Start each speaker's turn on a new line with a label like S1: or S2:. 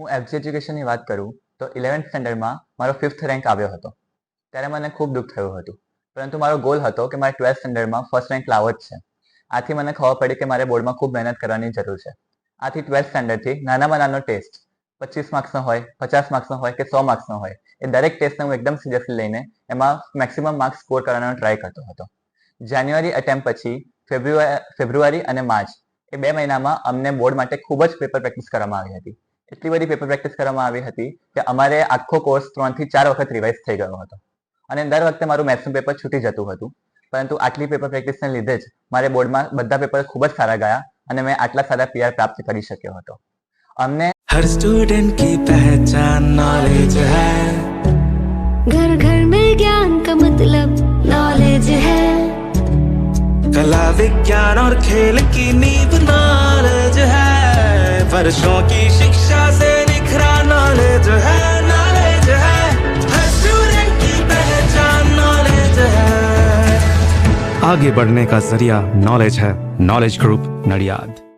S1: હું એફજી એજ્યુકેશનની વાત કરું, તો ઇલેવન્થ સ્ટેન્ડર્ડમાં મારો ફિફ્થ રેન્ક આવ્યો હતો. ત્યારે મને ખૂબ દુઃખ થયું હતું. પરંતુ મારો ગોલ હતો કે મારે ટ્વેલ્થ સ્ટેન્ડર્ડમાં ફર્સ્ટ રેન્ક લાવો જ છે. આથી મને ખબર પડી કે મારે બોર્ડમાં ખૂબ મહેનત કરવાની જરૂર છે. આથી ટ્વેલ્થ સ્ટેન્ડર્ડથી નાનામાં નાનો ટેસ્ટ પચીસ માર્ક્સનો હોય, પચાસ માર્ક્સનો હોય કે સો માર્ક્સનો હોય, એ દરેક ટેસ્ટને હું એકદમ સિરિયસલી લઈને એમાં મેક્સિમમ માર્ક્સ સ્કોર કરવાનો ટ્રાય કરતો હતો. જાન્યુઆરી અટેમ્પ પછી ફેબ્રુઆરી ફેબ્રુઆરી અને માર્ચ એ બે મહિનામાં અમને બોર્ડ માટે ખૂબ જ પેપર પ્રેક્ટિસ કરવામાં આવી હતી. એટલી બધી પેપર પ્રેક્ટિસ કરવામાં આવી હતી કે અમારે આખો કોર્સ ત્રણથી ચાર વખત રિવાઇઝ થઈ ગયો હતો. અને દર વખતે મારું મેથ્સનું પેપર છૂટી જતું હતું. પરંતુ આટલી પેપર પ્રેક્ટિસને લીધે જ મારે બોર્ડમાં બધા પેપર ખૂબ જ સારા ગયા અને મેં આટલા સારા પીઆર પ્રાપ્ત કરી શક્યો હતો. અમને
S2: હર સ્ટુડન્ટ કી પહેચાન
S3: નોલેજ હૈ. ઘર ઘર મેં જ્ઞાન કા મતલબ
S2: નોલેજ હૈ. કલા વિજ્ઞાન ઓર ખેલ કી નીંવ वर्षों की शिक्षा से निखरा नॉलेज है नॉलेज है। हर स्टूडेंट की पहचान नॉलेज है।
S4: आगे बढ़ने का ज़रिया नॉलेज है। Knowledge group Nadiad.